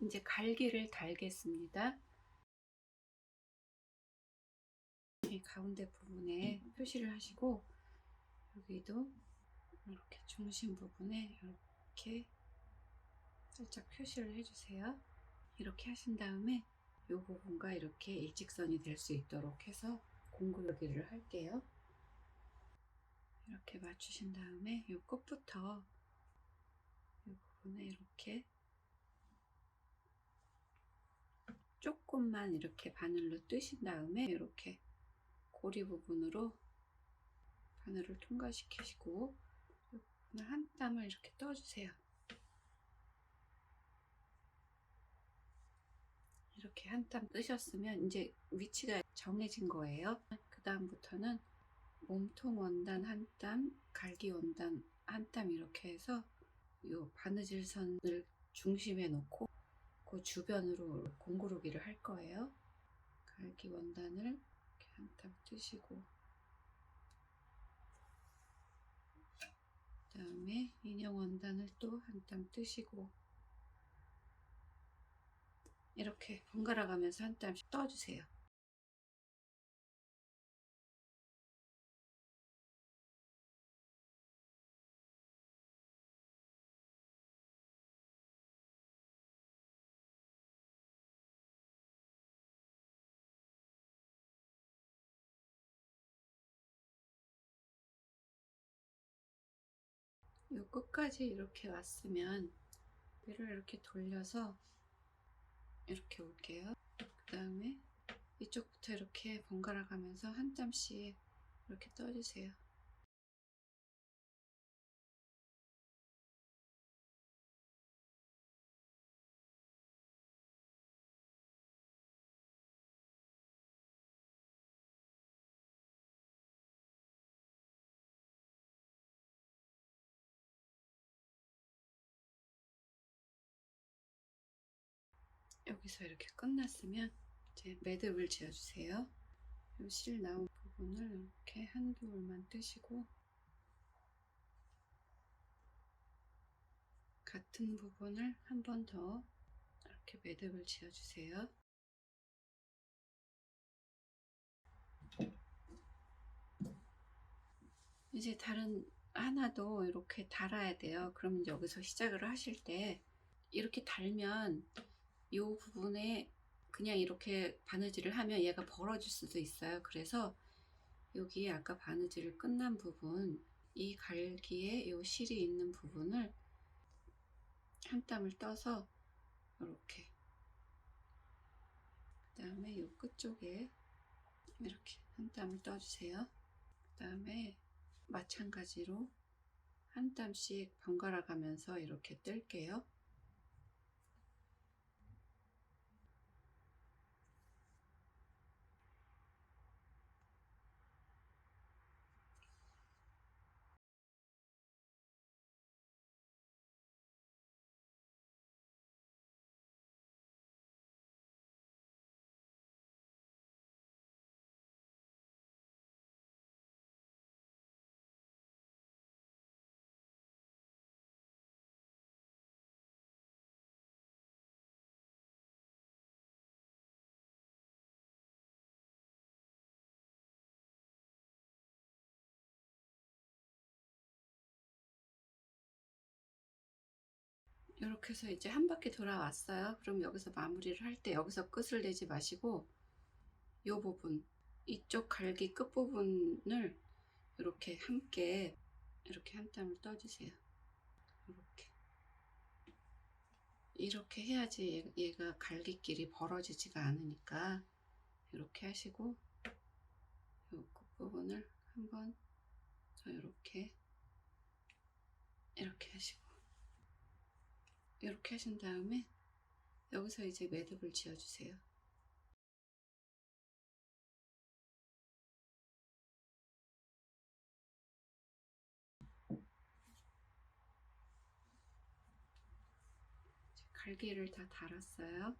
이제 갈기를 달겠습니다. 이 가운데 부분에 표시를 하시고 여기도 이렇게 중심 부분에 이렇게 살짝 표시를 해주세요. 이렇게 하신 다음에 이 부분과 이렇게 일직선이 될 수 있도록 해서 공굴기를 할게요. 이렇게 맞추신 다음에 이 끝부터 이 부분에 이렇게 조금만 이렇게 바늘로 뜨신 다음에 이렇게 고리 부분으로 바늘을 통과시키시고 한 땀을 이렇게 떠주세요. 이렇게 한 땀 뜨셨으면 이제 위치가 정해진 거예요. 그 다음부터는 몸통 원단 한 땀, 갈기 원단 한 땀 이렇게 해서 이 바느질 선을 중심에 놓고 그 주변으로 공구르기를 할 거예요. 갈기 원단을 이렇게 한땀 뜨시고 그 다음에 인형 원단을 또 한땀 뜨시고 이렇게 번갈아 가면서 한 땀씩 떠주세요. 요 끝까지 이렇게 왔으면 배를 이렇게 돌려서 이렇게 올게요. 그 다음에 이쪽부터 이렇게 번갈아 가면서 한 땀씩 이렇게 떠주세요. 여기서 이렇게 끝났으면 이제 매듭 을 지어주세요. 이 실 나온 부분을 이렇게 한두 올만 뜨시고 같은 부분을 한 번 더 이렇게 매듭을 지어주세요. 이제 다른 하나도 이렇게 달아야 돼요. 그럼 여기서 시작을 하실 때 이렇게 달면 이 부분에 그냥 이렇게 바느질을 하면 얘가 벌어질 수도 있어요. 그래서 여기 아까 바느질 끝난 부분 이 갈기에 이 실이 있는 부분을 한 땀을 떠서 이렇게 그 다음에 이 끝쪽에 이렇게 한 땀을 떠주세요. 그 다음에 마찬가지로 한 땀씩 번갈아 가면서 이렇게 뜰게요. 이렇게 해서 이제 한 바퀴 돌아왔어요. 그럼 여기서 마무리를 할 때 여기서 끝을 내지 마시고 이 부분 이쪽 갈기 끝 부분을 이렇게 함께 이렇게 한 땀을 떠주세요. 이렇게 이렇게 해야지 얘가 갈기끼리 벌어지지가 않으니까 이렇게 하시고 이 끝부분을 한번 더 이렇게 하시고 이렇게 하신 다음에 여기서 이제 매듭을 지어주세요. 갈기를 다 달았어요.